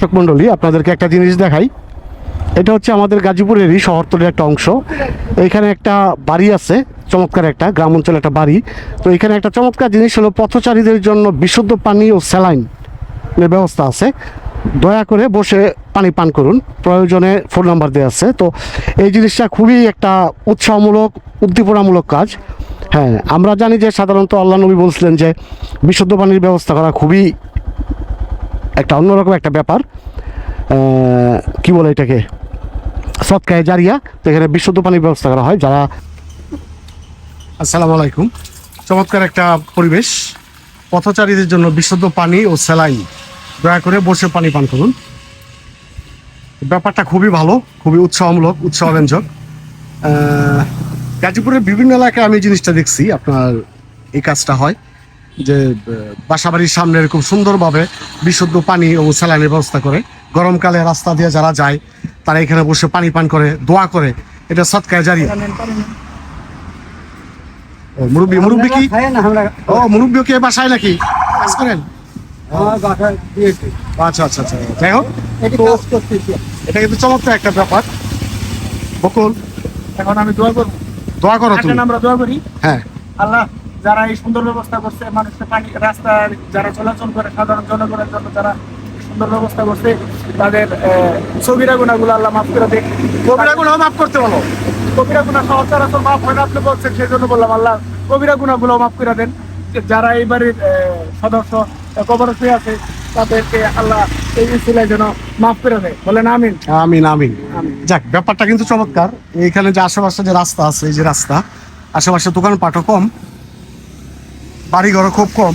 দর্শক মণ্ডলী, আপনাদেরকে একটা জিনিস দেখাই। এটা হচ্ছে আমাদের গাজীপুরেরই শহরতলির একটা অংশ। এইখানে একটা বাড়ি আছে, চমৎকার একটা গ্রাম অঞ্চলে একটা বাড়ি। তো এখানে একটা চমৎকার জিনিস হলো, পথচারীদের জন্য বিশুদ্ধ পানি ও স্যালাইন ব্যবস্থা আছে। দয়া করে বসে পানি পান করুন, প্রয়োজনে ফোন নাম্বার দেওয়া আছে। তো এই জিনিসটা খুবই একটা উৎসাহমূলক, উদ্দীপনামূলক কাজ। হ্যাঁ আমরা জানি যে সাধারণত আল্লাহ নবী বলছিলেন যে, বিশুদ্ধ পানির ব্যবস্থা করা খুবই একটা অন্যরকম একটা ব্যাপার। কি বলে এটাকে? সৎকায় জারিয়া, তো এখানে বিশুদ্ধ পানির ব্যবস্থা করা হয়। যারা আসসালামু আলাইকুম। চমৎকার একটা পরিবেশ। পথচারীদের জন্য বিশুদ্ধ পানি ও স্যালাইন। দয়া করে বসে পানি পান করুন। ব্যাপারটা খুবই ভালো, খুবই উৎসাহমূলক, উৎসাহব্যঞ্জক। গাজীপুরের বিভিন্ন এলাকায় আমি জিনিসটা দেখছি, আপনার এই কাজটা হয়। যে বাসাবাড়ির সামনে এরকম সুন্দরভাবে বিশুদ্ধ পানি ও স্যালাইনের ব্যবস্থা করে। গরমকালে রাস্তা দিয়ে যারা যায় তারা এখানে বসে পানি পান করে দোয়া করে। এটা সৎকায় জারি। মুরব্বী মুরব্বী কি? ও মুরব্বী কি বাসায় নাকি? কাজ করেন? আচ্ছা আচ্ছা আচ্ছা। যাই হোক এটা কিন্তু চমৎকার একটা ব্যাপার। বকুল এখন আমি দোয়া করব। দোয়া করো তুমি। আমরা দোয়া করি। হ্যাঁ। আল্লাহ যারা এই সুন্দর ব্যবস্থা করছে মানুষের পানি রাস্তার যারা চলাচল করে সাধারণ জনগণের জন্য যারা সুন্দর ব্যবস্থা করছে তাদের ছবিরা গুণাগুলো আল্লাহ মাফ করে দেখ কবিরা গুলো মাফ করতে বলো। কবিরা গুণা চলাচল মাফ হয় না আপনি বলছেন সেই জন্য বললাম আল্লাহ কবিরা গুণাগুলো মাফ করে দেন। যারা এই বাড়ির সদস্য কবর শুয়ে আছে তাদেরকে আল্লাহ এই ছিলেন যেন মাফ করে দেয়। বলেন আমিন। আমিন আমিন। আমিন। যাক ব্যাপারটা কিন্তু চমৎকার। এইখানে যে আশেপাশে যে রাস্তা আছে এই যে রাস্তা আশেপাশে দোকানপাটও কম। বাড়িঘরও খুব কম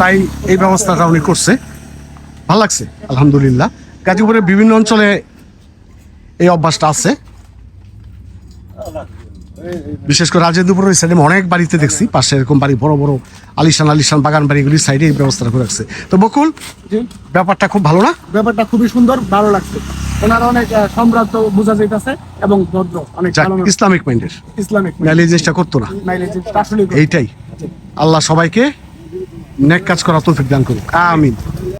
তাই এই ব্যবস্থাটা উনি করছে। ভালো লাগছে আলহামদুলিল্লাহ। গাজীপুরের বিভিন্ন অঞ্চলে এই অভ্যাসটা আছে। বিশেষ করে রাজেন্দ্রপুর ওই সাইডে অনেক বাড়িতে দেখছি পাশে এরকম বাড়ি বড় বড় আলিশান আলিশান বাগান বাড়িগুলির সাইডে এই ব্যবস্থাটা করে রাখছে। তো বকুল ব্যাপারটা খুব ভালো না? ব্যাপারটা খুবই সুন্দর ভালো লাগছে। ওনার অনেক সম্ভ্রান্ত বোঝা যাইতেছে এবং ভদ্র অনেক ইসলামিক মাইন্ডের। ইসলামিক এই জিনিসটা করতো না। নাইলে আসলে এইটাই। আল্লাহ সবাইকে নেক কাজ করা তৌফিক দান করুক। আমিন।